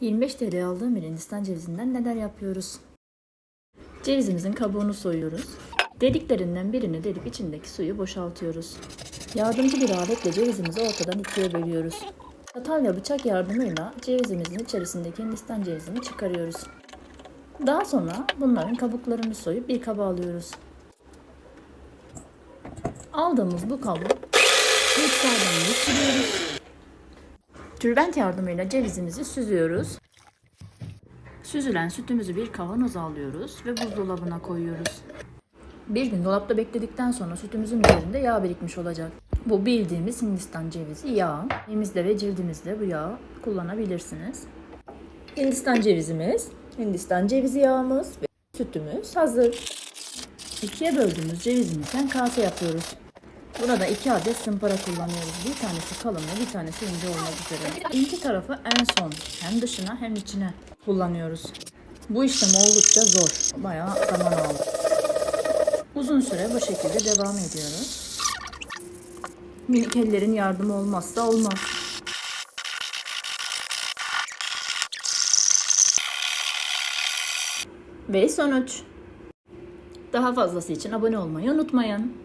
25 TL aldığım bir Hindistan cevizinden neler yapıyoruz? Cevizimizin kabuğunu soyuyoruz. Deliklerinden birini delip içindeki suyu boşaltıyoruz. Yardımcı bir aletle cevizimizi ortadan ikiye bölüyoruz. Çatal ve bıçak yardımıyla cevizimizin içerisindeki Hindistan cevizini çıkarıyoruz. Daha sonra bunların kabuklarını soyup bir kaba alıyoruz. Aldığımız bu mikserden geçiriyoruz. Tülbent yardımıyla cevizimizi süzüyoruz. Süzülen sütümüzü bir kavanoza alıyoruz ve buzdolabına koyuyoruz. Bir gün dolapta bekledikten sonra sütümüzün üzerinde yağ birikmiş olacak. Bu bildiğimiz Hindistan cevizi yağı. Elimizde ve cildimizde bu yağı kullanabilirsiniz. Hindistan cevizimiz, Hindistan cevizi yağımız ve sütümüz hazır. İkiye böldüğümüz cevizimizden kase yapıyoruz. Burada iki adet zımpara kullanıyoruz. Bir tanesi kalın ve bir tanesi ince olmak üzere. İnce tarafı en son hem dışına hem içine kullanıyoruz. Bu işlem oldukça zor. Bayağı zaman aldı. Uzun süre bu şekilde devam ediyoruz. Minik ellerin yardımı olmazsa olmaz. Ve sonuç. Daha fazlası için abone olmayı unutmayın.